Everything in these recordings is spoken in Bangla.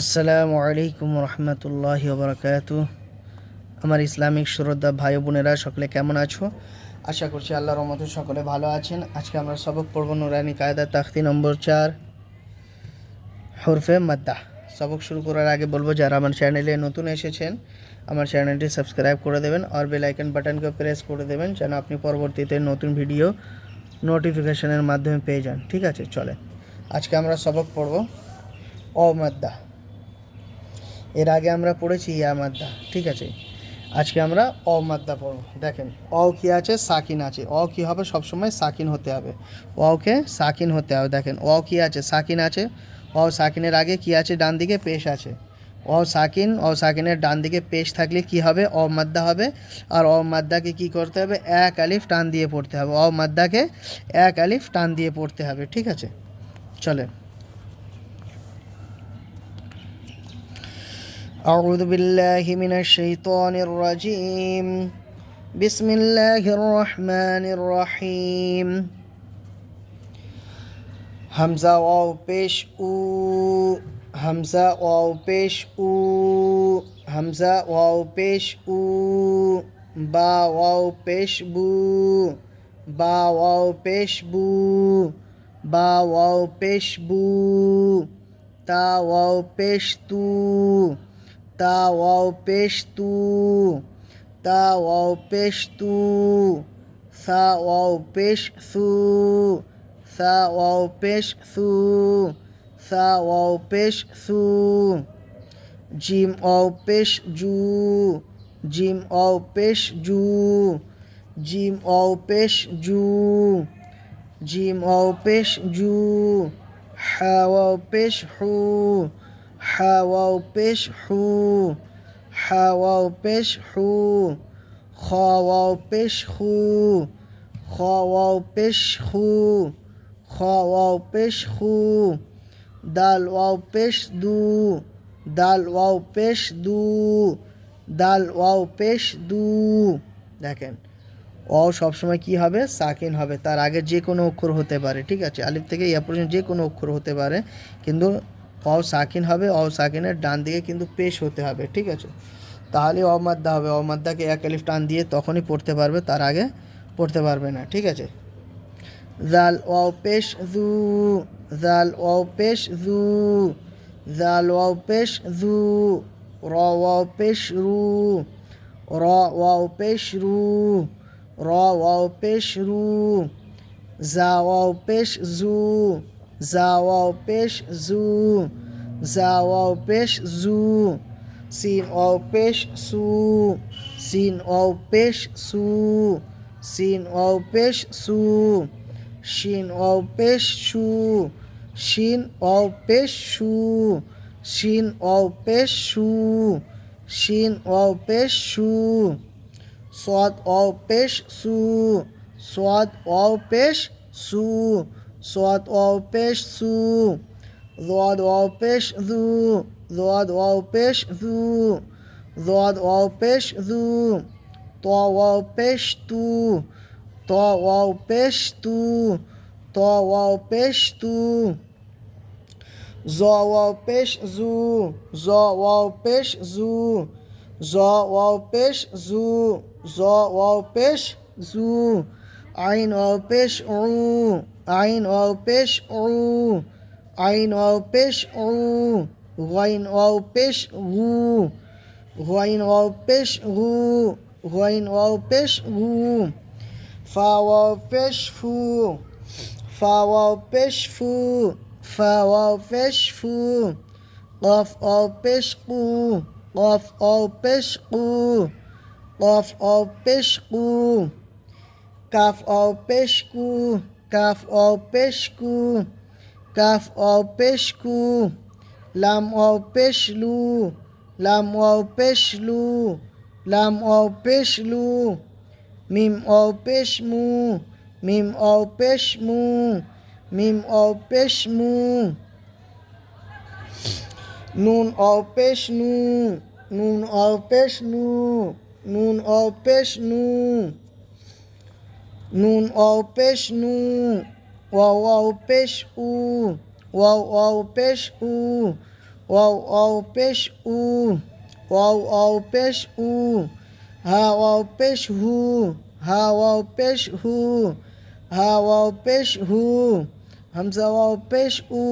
আসসালামু আলাইকুম রহমতুল্লাহ বরকাত আমার ইসলামিক শ্রদ্ধা ভাই বোনেরা, সকলে কেমন আছো? আশা করছি আল্লাহর রহমতে সকলে ভালো আছেন। আজকে আমরা সবক পড়ব নুরানি কায়দা তাখতি নম্বর চার, হরফে মাদ্দা। সবক শুরু করার আগে বলব, যারা আমার চ্যানেলে নতুন এসেছেন, আমার চ্যানেলটি সাবস্ক্রাইব করে দেবেন আর বেল আইকন বাটনকে প্রেস করে দেবেন, যেন আপনি পরবর্তীতে নতুন ভিডিও নোটিফিকেশনের মাধ্যমে পেয়ে যান। ঠিক আছে চলে আজকে আমরা সবক পড়ব অমাদ্দা এর আগে আমরা পড়েছি ইয়া মাদ্দা, ঠিক আছে? আজকে আমরা অ অমাদ্দা পড়ব। দেখেন, অ কি আছে? সাকিন আছে। অ কি হবে? সবসময় সাকিন হতে হবে। অকে সাকিন হতে হবে। দেখেন, অ কি আছে? সাকিন আছে। অ সাকিনের আগে কি আছে? ডান দিকে পেশ আছে। অ সাকিন, অ সাকিনের ডান দিকে পেশ থাকলে কি হবে? অ মাদ্দা হবে। আর অ মাদ্দাকে কি করতে হবে? এক আলিফ টান দিয়ে পড়তে হবে। অ মাদ্দাকে এক আলিফ টান দিয়ে পড়তে হবে। ঠিক আছে? চলেন। أعوذ بالله من الشيطان الرجيم بسم الله الرحمن الرحيم همزة واو بيش او همزة واو بيش او همزة واو بيش او با واو بيش بو با واو بيش بو با واو بيش بو تا واو بيش تو তা ওয়াও পেশ তু তা ওয়াও পেশ তু সা ওয়াও পেশ সু সা ওয়াও পেশ সু সা ওয়াও পেশ সু জিম ওয়াও পেশ জু জিম ওয়াও পেশ জু জিম ওয়াও পেশ জিম ওয়াও পেশ জু হু হাওয়াও পেশ হু হাওয়াও পেশ হু খাওয়াও পেশ হু খাওয়াও পেশ হু খাওয়াও পেশ হু দাল ওয়াও পেশ দু দাল ওয়াও পেশ দু দাল ওয়াও পেশ দু দেখেন, অ সবসময় কি হবে? সাকিন হবে। তার আগে যে কোনো অক্ষর হতে পারে, ঠিক আছে? আলিফ থেকে ইয়া পর্যন্ত যে কোনো অক্ষর হতে পারে। কিন্তু অ সাকিন হবে অ সাকিনের ডান দিকে কিন্তু পেশ হতে হবে, ঠিক আছে? তাহলে অমাদ্দা হবে অমাদ্দাকে এক আলিফ টান দিয়ে তখনই পড়তে পারবে, তার আগে পড়তে পারবে না, ঠিক আছে? জাল ওয়াও পেশ জু, জাল ওয়াও পেশ জু, জাল ওয়াও পেশ জু, র ওয়াও পেশ রু, র ওয়াও পেশ রু, র ওয়াও পেশ রু, জা ওয়াও পেশ জু জাওয়াও পেশ জু জাওয়াও পেশ জু সিন ওয়াও পেশ সু সিন ওয়াও পেশ সু সিন ওয়াও পেশ সু শিন ওয়াও পেশ সু শিন ওয়াও পেশ সু শিন ওয়াও পেশ সু শিন ওয়াও পেশ সু সোয়াদ ওয়াও পেশ সু সোয়াদ ওয়াও পেশ সু সোয়াদ ওয়াও পেশ সু জোয়াদ ওয়াও পেশ জু জোয়াদ ওয়াও পেশ জু জোয়াদ ওয়াও পেশ জু ত ওয়াও পেশ তু ত ওয়াও পেশ তু ত ওয়াও পেশ তু জ ওয়াও পেশ জু জ ওয়াও পেশ জু জ ওয়াও পেশ জু জ ওয়াও পেশ জু আইন ওয়াও পেশ উ আইন ওয়াও পেশ উ আইন ওয়াও পেশ উ হুয়াইন ওয়াও পেশ হু হুয়াইন ওয়াও পেশ হু হুয়াইন ওয়াও পেশ হু ফা ওয়াও পেশ ফু ফা ওয়াও পেশ ফু ফা ওয়াও পেশ ফু কফ ওয়াও পেশ কু কফ ওয়াও পেশ কু কফ ওয়াও পেশ কু কাফ ওয়াও পেশ কু কাফ অ পেশকু, কাফ অ পেশকু, লাম অ পেশলু, লাম অ পেশলু, লাম অ পেশলু, মিম অ পেশমু, মিম অ পেশমু, মিম অ পেশমু, নুন অ পেশনু, নুন অ পেশনু, নুন অ পেশনু। নুন অও পেশ নু ওয়াও ওয়াও পেশ উ ওয়াও ওয়াও পেশ উ ওয়াও ওয়াও পেশ উ ওয়াও ওয়াও পেশ উ হা ওয়াও পেশ হু হা ওয়াও পেশ হু হা ওয়াও পেশ হু হামজা ওয়াও পেশ উ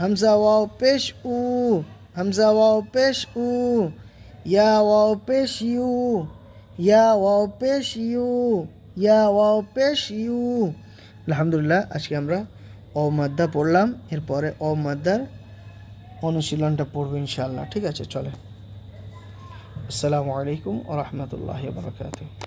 হামজা ওয়াও পেশ উ হামজা ওয়াও পেশ উ ইয়া ওয়াও পেশ ইউ ইয়া ওয়াও ইউ ইয়া ওয়াও, পেশ, ইউ। আলহামদুলিল্লাহ, আজকে আমরা অ মাদ্দা পড়লাম। এরপরে অ মাদ্দার অনুশীলনটা পড়ব ইনশাল্লাহ ঠিক আছে, চলে। আসসালামু আলাইকুম ও রহমতুল্লাহ বারকাতুহ।